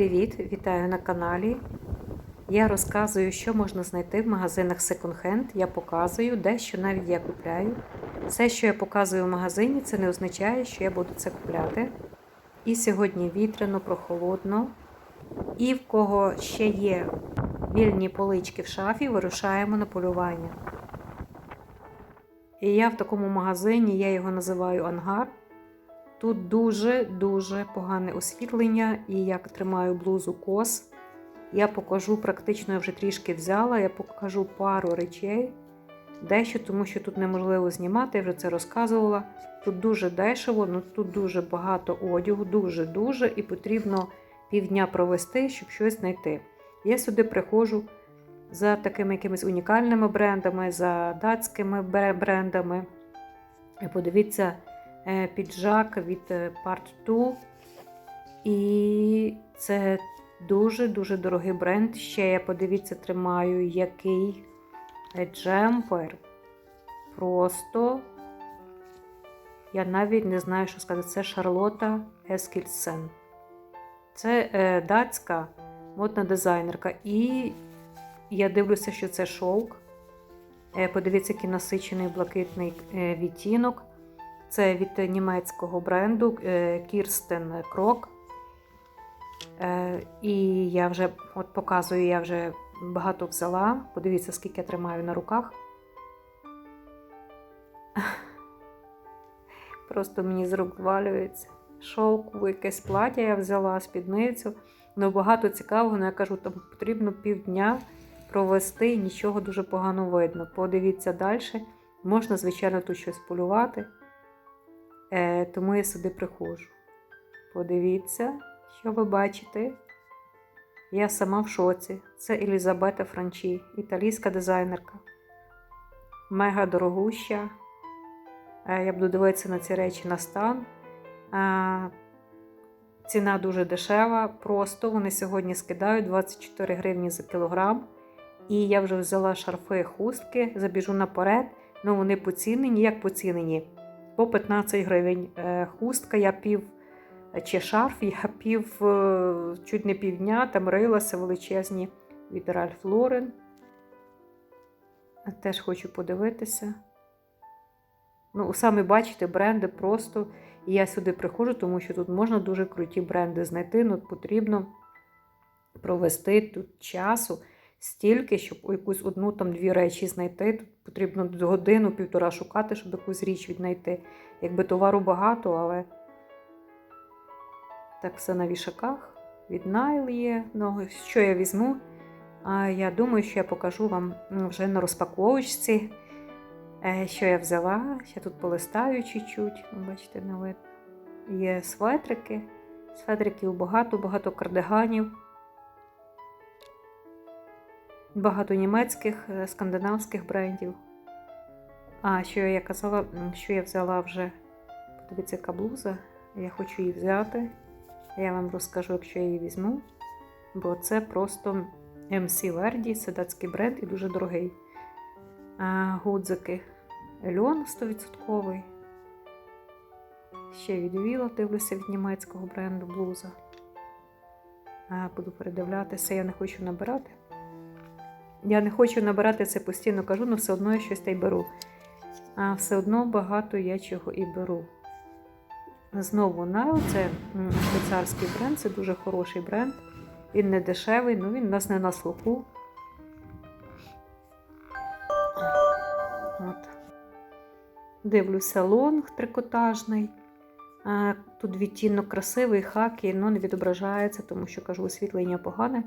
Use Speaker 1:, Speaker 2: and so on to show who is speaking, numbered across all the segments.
Speaker 1: привіт! Вітаю на каналі. Я розказую, що можна знайти в магазинах Hand. Я показую, дещо навіть я купляю. Все, що я показую в магазині, це не означає, що я буду це купляти. І сьогодні вітряно, прохолодно. І в кого ще є вільні полички в шафі, вирушаємо на полювання. І я в такому магазині, я його називаю ангар. Тут дуже-дуже погане освітлення, і я тримаю блузу кос. Я покажу, практично я вже трішки взяла, я покажу пару речей. Дещо, тому що тут неможливо знімати, я вже це розказувала. Тут дуже дешево, ну тут дуже багато одягу, дуже-дуже, і потрібно півдня провести, щоб щось знайти. Я сюди приходжу за такими якимись унікальними брендами, за датськими брендами. І подивіться, піджак від е, Part 2. І це дуже-дуже дорогий бренд. Ще я подивіться, тримаю який е, джемпер. Просто я навіть не знаю, що сказати. Це Шарлота Ескільсен. Це е, датська модна дизайнерка. І я дивлюся, що це шовк. Е, подивіться, який насичений блакитний е, відтінок. Це від німецького бренду Кірстен Крок. І я вже от показую, я вже багато взяла. Подивіться, скільки я тримаю на руках. Просто мені з рук якесь плаття я взяла, спідницю. Ну, багато цікавого, ну я кажу, там потрібно півдня провести, нічого дуже погано видно. Подивіться далі. Можна, звичайно, тут щось полювати. Е, Тому я сюди приходжу. Подивіться, що ви бачите. Я сама в шоці. Це Елізабета Франчі, італійська дизайнерка. Мега дорогуща. Е, я буду дивитися на ці речі на стан. Е, ціна дуже дешева. Просто вони сьогодні скидають 24 гривні за кілограм. І я вже взяла шарфи, хустки, забіжу наперед. Ну, вони поцінені, як поцінені. По 15 гривень. Е, хустка, я пів чи шарф, я пів, чуть не півдня, там рилася величезні від Ральф Лорен. Теж хочу подивитися. Ну, самі бачите, бренди просто. І я сюди приходжу, тому що тут можна дуже круті бренди знайти. Ну, потрібно провести тут часу стільки, щоб якусь одну там дві речі знайти. Тут потрібно годину-півтора шукати, щоб якусь річ віднайти. Якби товару багато, але так все на вішаках. Від Найл є. Ну, що я візьму? А я думаю, що я покажу вам ну, вже на розпаковочці, е, що я взяла. Ще тут полистаю чуть-чуть. Бачите, не видно. Є светрики. Светриків багато, багато кардиганів. Багато німецьких, е, скандинавських брендів. А, що я казала, що я взяла вже. Подивіться, яка блуза. Я хочу її взяти. Я вам розкажу, якщо я її візьму. Бо це просто MC Verdi, це датський бренд і дуже дорогий. А, Гудзики льон 100%. Ще від Віла дивлюся від німецького бренду блуза. А, Буду передивлятися, я не хочу набирати. Я не хочу набирати це постійно кажу, але все одно я щось та й беру. А все одно багато я чого і беру. Знову Найл, це швейцарський бренд, це дуже хороший бренд. Він не дешевий, але він у нас не на слуху. От. Дивлюся лонг трикотажний. Тут відтінок красивий, хакі, але не відображається, тому що кажу, освітлення погане.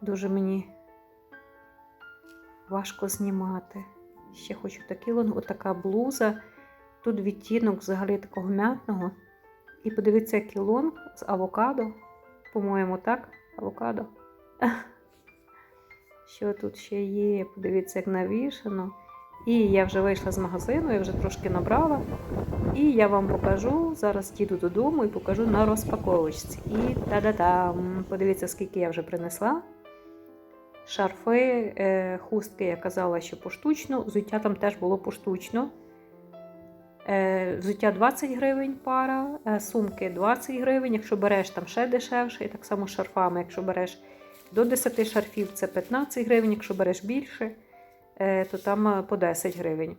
Speaker 1: Дуже мені важко знімати. Ще хочу такий лонг, отака блуза. Тут відтінок взагалі такого м'ятного. І подивіться, який лонг з авокадо. По-моєму, так, авокадо. Що тут ще є? Подивіться, як навішано. І я вже вийшла з магазину, я вже трошки набрала. І я вам покажу. Зараз їду додому і покажу на розпаковочці. І та-да-там! Подивіться, скільки я вже принесла. Шарфи, е, хустки, я казала, що поштучно. Взуття там теж було поштучно. Е, Взуття 20 гривень пара, е, сумки 20 гривень. Якщо береш там ще дешевше, і так само з шарфами, якщо береш до 10 шарфів, це 15 гривень, якщо береш більше, то там по 10 гривень.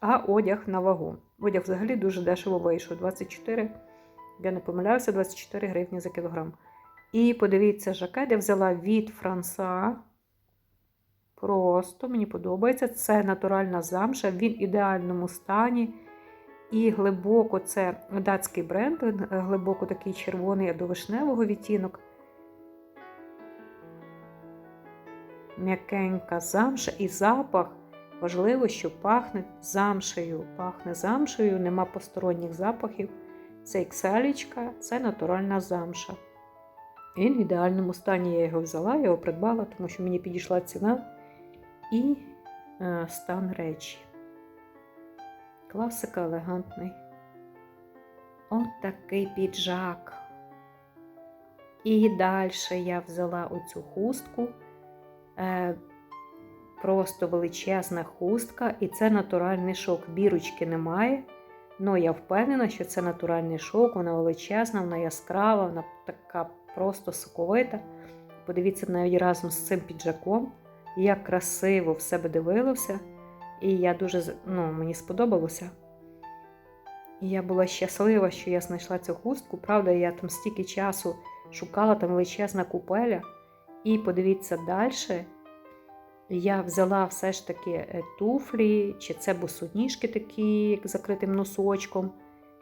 Speaker 1: А одяг на вагу. Одяг взагалі дуже дешево вийшов. 24, я не помиляюся, 24 гривні за кілограм. І подивіться, жакет я взяла від Франса. Просто мені подобається. Це натуральна замша, він в ідеальному стані. І глибоко це датський бренд, е, глибоко такий червоний до вишневого відтінок. М'якенька замша і запах. Важливо, що пахне замшею. Пахне замшею, нема посторонніх запахів. Це ікселічка, це натуральна замша. Він в ідеальному стані я його взяла, я його придбала, тому що мені підійшла ціна і е, стан речі. Класика елегантний. От такий піджак. І далі я взяла оцю хустку. Е, Просто величезна хустка, і це натуральний шовк. Бірочки немає. Ну, я впевнена, що це натуральний шовк, вона величезна, вона яскрава, вона така просто соковита. Подивіться навіть разом з цим піджаком, як красиво в себе дивилося. І я дуже ну, мені сподобалося. І я була щаслива, що я знайшла цю хустку. Правда, я там стільки часу шукала там величезна купеля. І подивіться далі. Я взяла все ж таки е, туфлі, чи це босоніжки такі, як закритим носочком.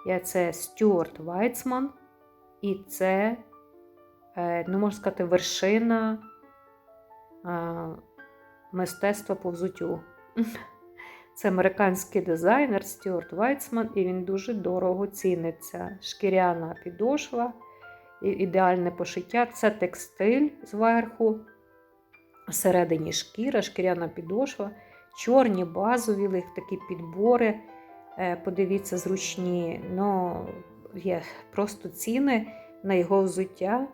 Speaker 1: Я це Стюарт Вайцман. І це, е, ну, можна сказати, вершина мистецтва по взуттю. Це американський дизайнер Стюарт Вайцман, і він дуже дорого ціниться. Шкіряна підошва, ідеальне пошиття. Це текстиль зверху, всередині шкіра, шкіряна підошва, чорні базові такі підбори. Е, Подивіться, зручні. Ну, є просто ціни на його взуття.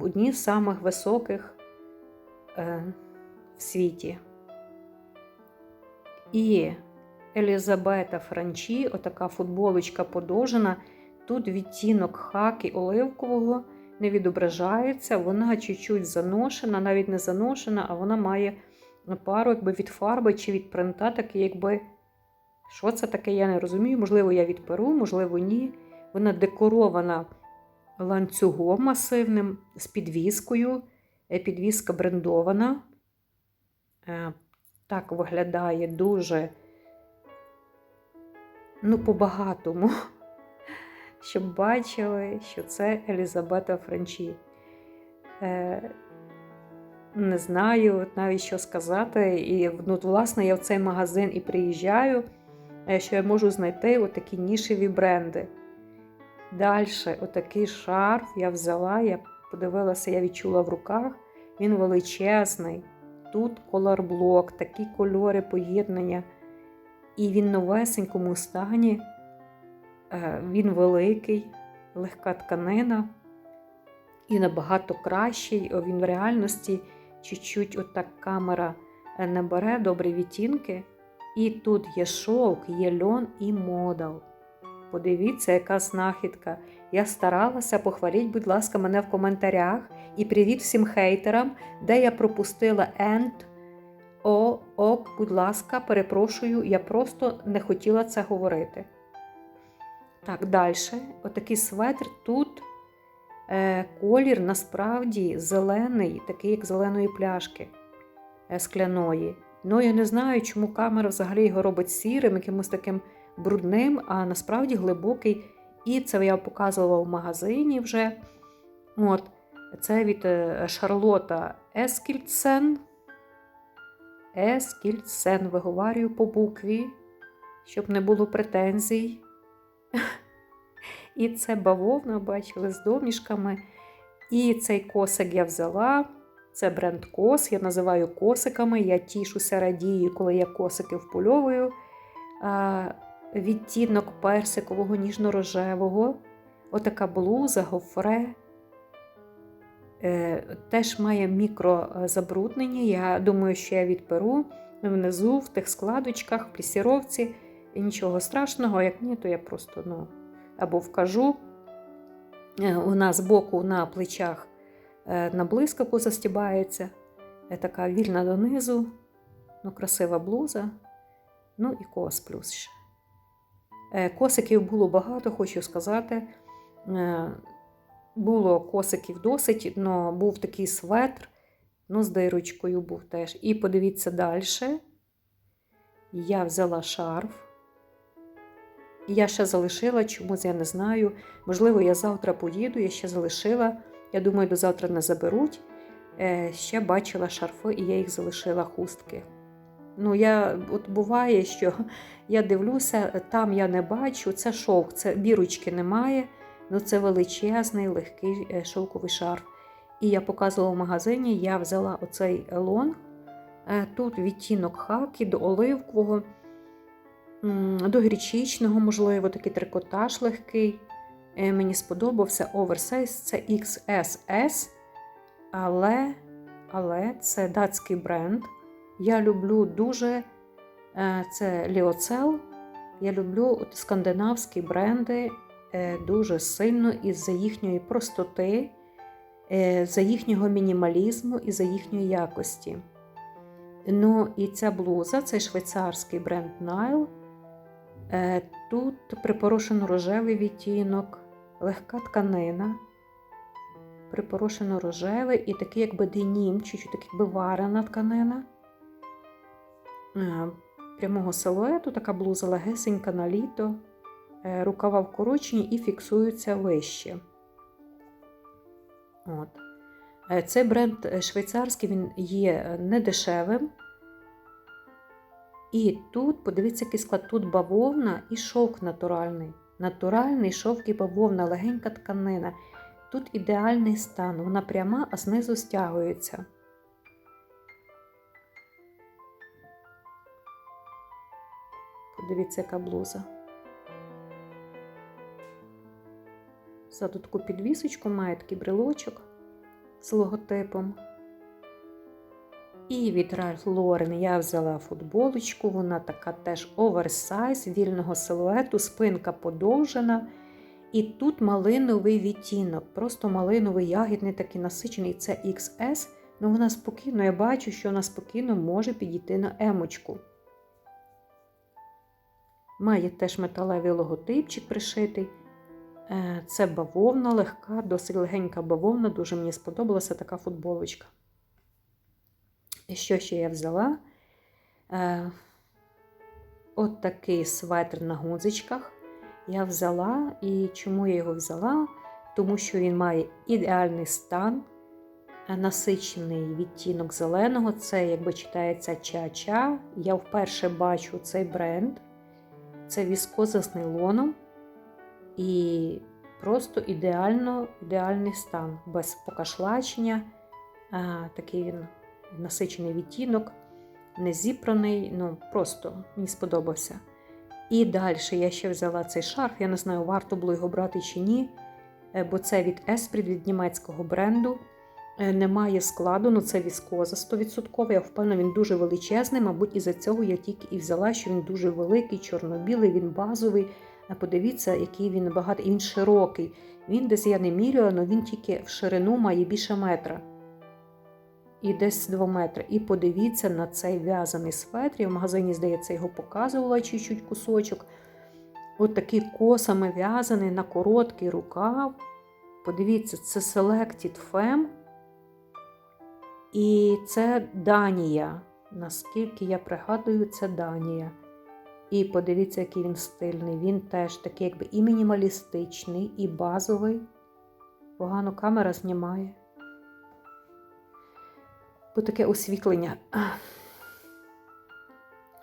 Speaker 1: Одні з самих високих е, в світі. І Елізабета Франчі, отака футболочка подовжена. Тут відтінок хаки оливкового не відображається, вона чуть-чуть заношена, навіть не заношена, а вона має пару якби від фарби чи від принта, таке, якби. Що це таке, я не розумію. Можливо, я від перу, можливо, ні. Вона декорована ланцюгом масивним з підвіскою. Е, Підвіска брендована. Е, Так виглядає дуже, ну, по-багатому щоб бачили, що це Елізабета Франчі. Е, не знаю навіть що сказати. І, ну, власне, я в цей магазин і приїжджаю, е, що я можу знайти отакі нішеві бренди. Далі, отакий шарф я взяла, я подивилася, я відчула в руках. Він величезний. Тут колорблок, такі кольори поєднання. І він новесенькому стані. Е, Він великий, легка тканина і набагато кращий. Він в реальності чуть-чуть отак камера е, не бере добрі відтінки. І тут є шовк, є льон і модал. Подивіться, яка знахідка. Я старалася, похваліть, будь ласка, мене в коментарях. І привіт всім хейтерам, де я пропустила end. О, ок, будь ласка, перепрошую, я просто не хотіла це говорити. Так, далі. Отакий светр. Тут е, колір насправді зелений, такий, як зеленої пляшки е, скляної. Ну, я не знаю, чому камера взагалі його робить сірим, якимось таким брудним, а насправді глибокий. І це я показувала в магазині вже. От, Це від е, Шарлота Ескільцен. Ескільцен виговарюю по букві, щоб не було претензій. І це бавовна, бачили, з домішками. І цей косик я взяла. Це бренд кос, я називаю косиками. Я тішуся, радію, коли я косики впольовую. Відтінок персикового, ніжно-рожевого. Отака блуза, гофре. Е, Теж має мікрозабруднення. Я думаю, що я відперу внизу, в тих складочках, в плісіровці. І нічого страшного, як ні, то я просто ну, або вкажу. Е, Вона збоку на плечах е, на блискавку застібається. Е, Така вільна донизу, ну, красива блуза. Ну і кос плюс ще. Е, Косиків було багато, хочу сказати. Було косиків досить, але був такий светр, ну, з дирочкою був теж. І подивіться далі. Я взяла шарф. Я ще залишила, чомусь я не знаю. Можливо, я завтра поїду, я ще залишила. Я думаю, до завтра не заберуть. Е, ще бачила шарфи, і я їх залишила хустки. Ну, я, от буває, що я дивлюся, там я не бачу, це шовк, це бірочки немає, ну це величезний, легкий е, шовковий шарф. І я показувала в магазині, я взяла оцей лонг, е, тут відтінок хакі до оливкового, до гречичного, можливо, такий трикотаж легкий. Е, Мені сподобався оверсайз, це XSS, але, але це датський бренд. Я люблю дуже це Ліоцел. Я люблю скандинавські бренди дуже сильно із-за їхньої простоти, е, за їхнього мінімалізму і за їхньої якості. Ну, і ця блуза, цей швейцарський бренд Nile. Е, Тут припорошено рожевий відтінок, легка тканина, припорошено рожевий і такий, якби денім, чуть-чуть так якби варена тканина. Е, Прямого силуету, така блуза легесенька на літо, е, рукава вкорочені і фіксуються вище. От. Е, Цей бренд е, швейцарський він є е, недешевим. І тут, подивіться, який склад, тут бавовна і шовк натуральний. Натуральний шовк і бавовна, легенька тканина. Тут ідеальний стан, вона пряма, а знизу стягується. Подивіться, яка блуза. Ззаду таку підвісочку має такий брелочок з логотипом. І від Ralph Lauren я взяла футболочку, вона така теж оверсайз, вільного силуету, спинка подовжена. І тут малиновий відтінок, просто малиновий ягідний такий насичений, це XS. Ну вона спокійно, я бачу, що вона спокійно може підійти на емочку. Має теж металевий логотипчик пришитий. Е, Це бавовна легка, досить легенька бавовна, дуже мені сподобалася така футболочка. Що ще я взяла? Е, От такий светр на гудзичках я взяла. І чому я його взяла? Тому що він має ідеальний стан, насичений відтінок зеленого. Це, якби читається ча-ча. Я вперше бачу цей бренд. Це віскоза з нейлоном. І просто ідеально, ідеальний стан, без покашлачення. Такий він насичений відтінок, не зіпраний, ну просто мені сподобався. І далі я ще взяла цей шарф. Я не знаю, варто було його брати чи ні, е, бо це від Esprit, від німецького бренду. Е, Немає складу, ну це віскоза 100%. Я впевнена, він дуже величезний. Мабуть, із-за цього я тільки і взяла, що він дуже великий, чорно-білий, він базовий. А Подивіться, який він багатий, він широкий. Він десь я не міряла, але він тільки в ширину має більше метра. І десь 2 метри. І подивіться на цей в'язаний светр. Я в магазині, здається, його показувала чуть-чуть кусочок. От такий косами в'язаний на короткий рукав. Подивіться, це Selected Femme. І це Данія. Наскільки я пригадую, це Данія. І подивіться, який він стильний. Він теж такий, якби і мінімалістичний, і базовий. Погано камера знімає. Бо таке освітлення. Ах.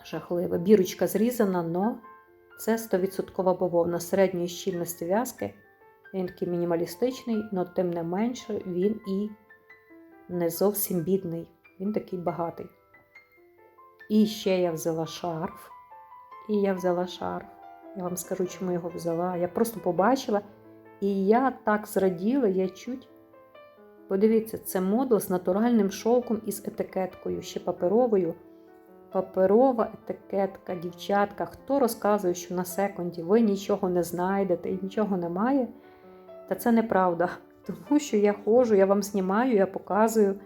Speaker 1: Жахливе. Бірочка зрізана, но це 100% бавовна середньої щільності в'язки. Він такий мінімалістичний, але тим не менше він і не зовсім бідний. Він такий багатий. І ще я взяла шарф. І я взяла шарф. Я вам скажу, чому його взяла. Я просто побачила, і я так зраділа, я чуть. Подивіться, це модул з натуральним шовком із етикеткою, ще паперовою. паперова етикетка, дівчатка. Хто розказує, що на секунді ви нічого не знайдете і нічого немає, та це неправда. Тому що я ходжу, я вам знімаю, я показую,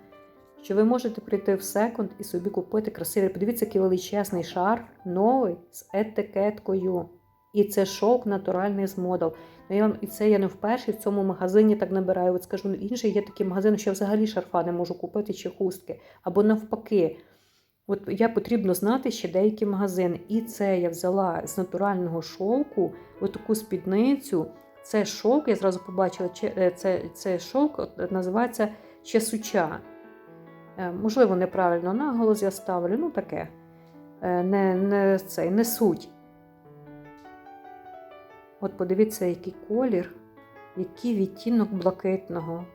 Speaker 1: що ви можете прийти в секунд і собі купити красивий. Подивіться, який величезний шарф, новий з етикеткою. І це шовк натуральний з модел. Ну, я вам, і це я не вперше в цьому магазині так набираю. От скажу, ну, інший є такі магазини, що я взагалі шарфа не можу купити чи хустки. Або навпаки. От я потрібно знати ще деякі магазини. І це я взяла з натурального шовку, отаку спідницю. Це шовк, я зразу побачила, е, це, це шовк називається чесуча. Е, Можливо, неправильно наголос я ставлю, ну таке. Е, Не, не, цей, не суть. От подивіться, який колір, який відтінок блакитного.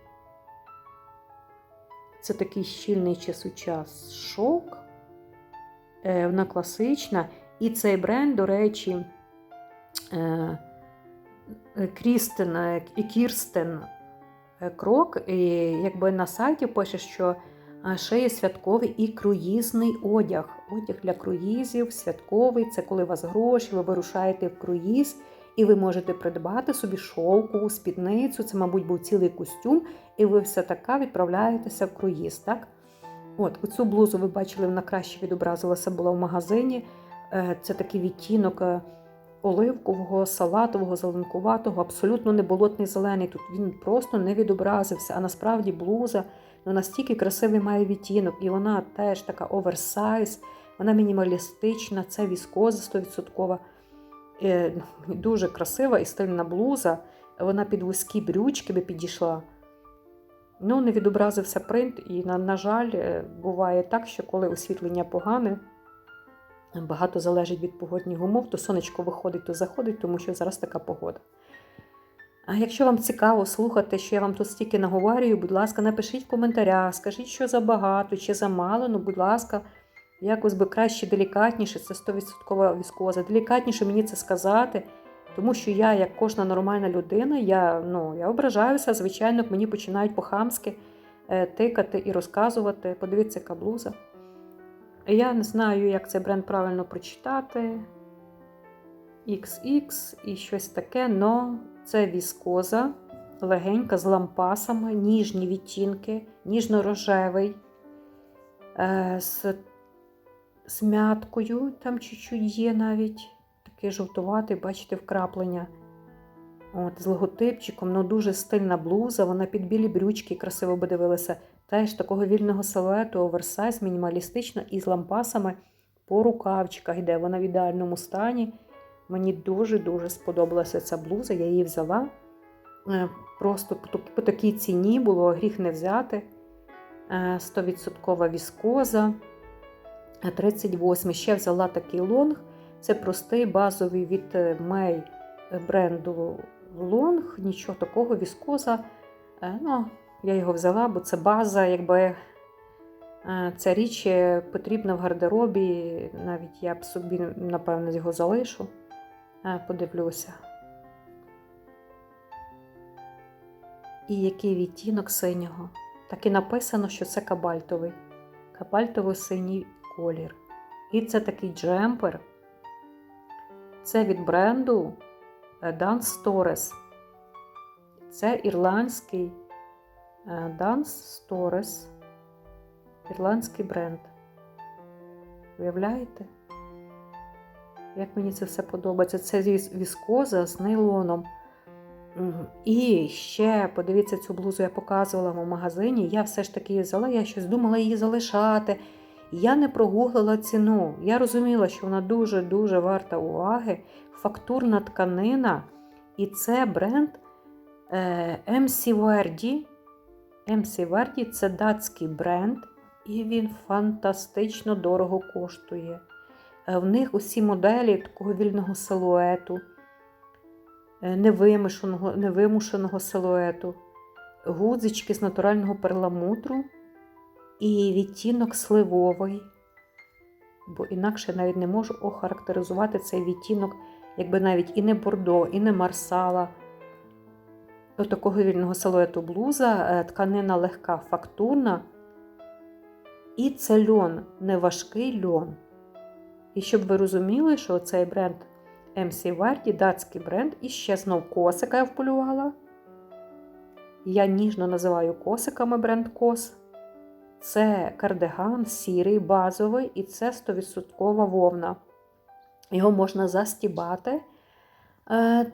Speaker 1: Це такий щільний чесучас шовк. Е, Вона класична. І цей бренд, до речі, Крістен і Кірстен Крок, і якби на сайті пише, що е, шиє святковий і круїзний одяг. Одяг для круїзів, святковий це коли у вас гроші, ви вирушаєте в круїз, і ви можете придбати собі шовку, спідницю, це, мабуть, був цілий костюм, і ви все така відправляєтеся в круїз. так? От, оцю блузу ви бачили, вона краще відобразилася була в магазині. Е, Це такий відтінок е, оливкового, салатового, зеленкуватого, абсолютно не болотний зелений. Тут він просто не відобразився. А насправді блуза ну, настільки красивий має відтінок, і вона теж така оверсайз, вона мінімалістична, це віскоза 100%. Е, Дуже красива і стильна блуза. Вона під вузькі брючки би підійшла. Ну, не відобразився принт, і, на, на жаль, е, буває так, що коли освітлення погане, багато залежить від погодних умов, то сонечко виходить, то заходить, тому що зараз така погода. А якщо вам цікаво слухати, що я вам тут стільки наговорюю, будь ласка, напишіть в коментарях, скажіть, що забагато чи замало, ну, будь ласка, якось би краще, делікатніше, це 100% віскоза. Делікатніше мені це сказати. Тому що я, як кожна нормальна людина, я ну, я ображаюся, звичайно, мені починають по-хамськи е, тикати і розказувати. Подивіться, яка блуза. Я не знаю, як цей бренд правильно прочитати. XX і щось таке, но це віскоза, легенька з лампасами, ніжні відтінки, ніжно-рожевий, е, з, з мяткою, там чуть-чуть є навіть такий жовтуватий, бачите, вкраплення. От, з логотипчиком, ну дуже стильна блуза, вона під білі брючки красиво би дивилася. Теж такого вільного силуету, оверсайз, мінімалістична і з лампасами по рукавчиках йде. Вона в ідеальному стані. Мені дуже-дуже сподобалася ця блуза, я її взяла. Е, Просто по, такій ціні було гріх не взяти. Е, 100% віскоза. Е, 38. Ще взяла такий лонг. Це простий базовий від е, May бренду лонг, нічого такого, віскоза. Е, Ну, я його взяла, бо це база, якби е, ця річ потрібна в гардеробі. Навіть я б собі, напевно, його залишу. Е, Подивлюся. І який відтінок синього. Так і написано, що це кабальтовий. Кабальтово-синій колір. І це такий джемпер. Це від бренду е, Dance Stores. Це ірландський Dance Stores. Ірландський бренд. Уявляєте? Як мені це все подобається? Це віскоза з нейлоном. І ще, подивіться, цю блузу я показувала в магазині. Я все ж таки її взяла, я щось думала її залишати. Я не прогуглила ціну. Я розуміла, що вона дуже-дуже варта уваги. Фактурна тканина. І це бренд е, MC Verdi. Це датський бренд, і він фантастично дорого коштує. Е, В них усі моделі такого вільного силуету, е, невимушеного, невимушеного силуету, гудзички з натурального перламутру і відтінок сливовий. Бо інакше навіть не можу охарактеризувати цей відтінок, якби навіть і не бордо, і не марсала. До такого вільного силуету блуза, е, тканина легка, фактурна. І це льон, не важкий льон. І щоб ви розуміли, що цей бренд MC Verdi, датський бренд, і ще знов косика я вполювала. Я ніжно називаю косиками бренд Кос. Це кардиган сірий, базовий, і це 100% вовна. Його можна застібати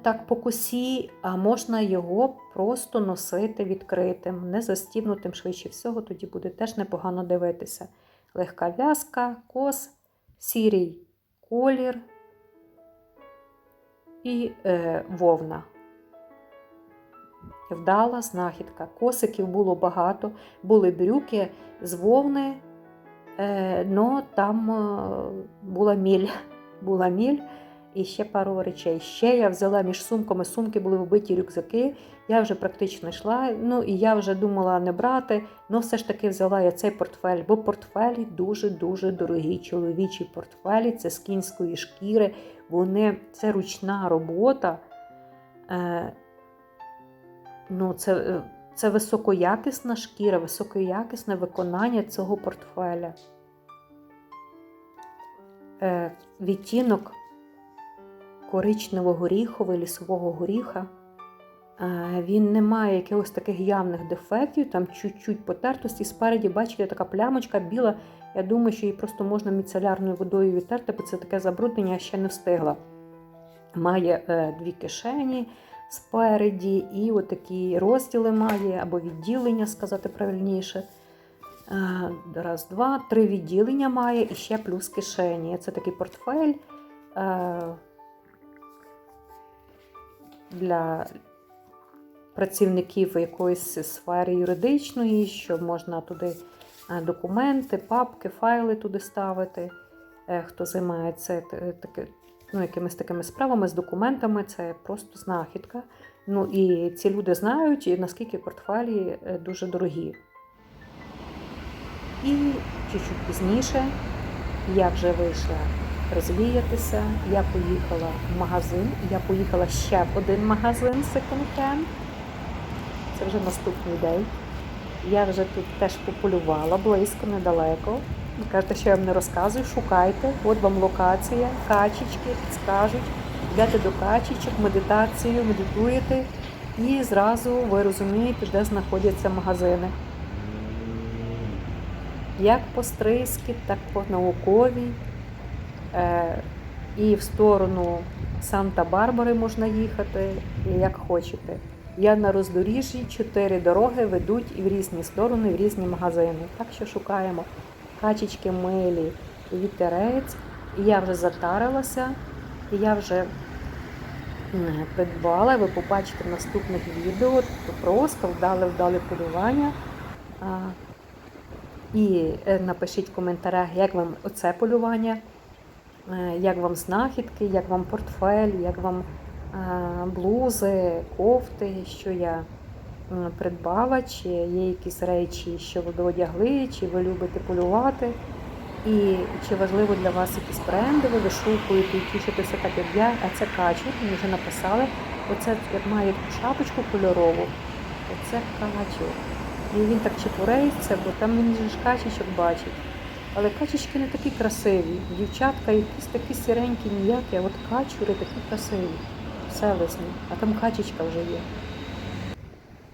Speaker 1: так по косі, а можна його просто носити відкритим, не застібнутим швидше всього, тоді буде теж непогано дивитися. Легка в'язка, кос, сірий колір і е, вовна. Вдала знахідка. Косиків було багато, були брюки з вовни, е, но там е, була міль. Була міль і ще пару речей. Ще я взяла між сумками, сумки були вбиті рюкзаки. Я вже практично йшла. Ну і я вже думала не брати. але все ж таки взяла я цей портфель, бо портфелі дуже-дуже дорогі. Чоловічі портфелі, це з кінської шкіри. Вони це ручна робота. Е, ну, це, е, це високоякісна шкіра, високоякісне виконання цього портфеля. Е, відтінок коричнево-горіховий лісового горіха. Він не має якихось таких явних дефектів, там чуть-чуть потертості. Спереді, бачите, така плямочка біла. Я думаю, що її просто можна міцелярною водою відтерти, бо це таке забруднення я ще не встигла. Має е, дві кишені спереді, і отакі розділи має, або відділення, сказати правильніше. Е, Раз, два, три відділення має і ще плюс кишені. Це такий портфель е, для працівників якоїсь сфери юридичної, що можна туди е, документи, папки, файли туди ставити. Е, Хто займається т- таки, ну, якимись такими справами з документами, це просто знахідка. Ну і ці люди знають, наскільки портфелі е, дуже дорогі. І чуть-чуть пізніше я вже вийшла розвіятися. Я поїхала в магазин. Я поїхала ще в один магазин секонд-хенд. Це вже наступний день. Я вже тут теж пополювала близько, недалеко. Кажете, що я вам не розказую, шукайте. От вам локація, качечки, підскажуть. Йдете до качечок, медитацію, медитуєте, і зразу ви розумієте, де знаходяться магазини як по стрийськи, так по науковій. Е, І в сторону Санта-Барбари можна їхати, як хочете. Я на роздоріжжі, чотири дороги ведуть в різні сторони, в різні магазини. Так що шукаємо качечки милі, вітерець. Я вже затарилася, я вже придбала. Ви побачите в наступних відео. Просто вдале полювання. І е, напишіть в коментарях, як вам оце полювання, як вам знахідки, як вам портфель, як вам е, блузи, кофти, що я придбала, чи є якісь речі, що ви одягли, чи ви любите полювати. І чи важливо для вас якісь бренди, ви вишукуєте і тішитеся так, як я, а це качур, мені вже написали. Оце як має шапочку кольорову, оце качур. І він так чепуреється, бо там же ж качечок бачить. Але качечки не такі красиві. Дівчатка якісь такі сіренькі, ніякі, а от качури такі красиві. Селесні. А там качечка вже є.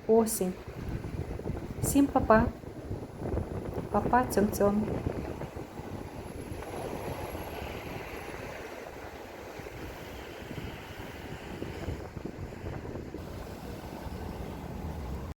Speaker 1: Осінь. Всім папа. Папа цьом-цьом.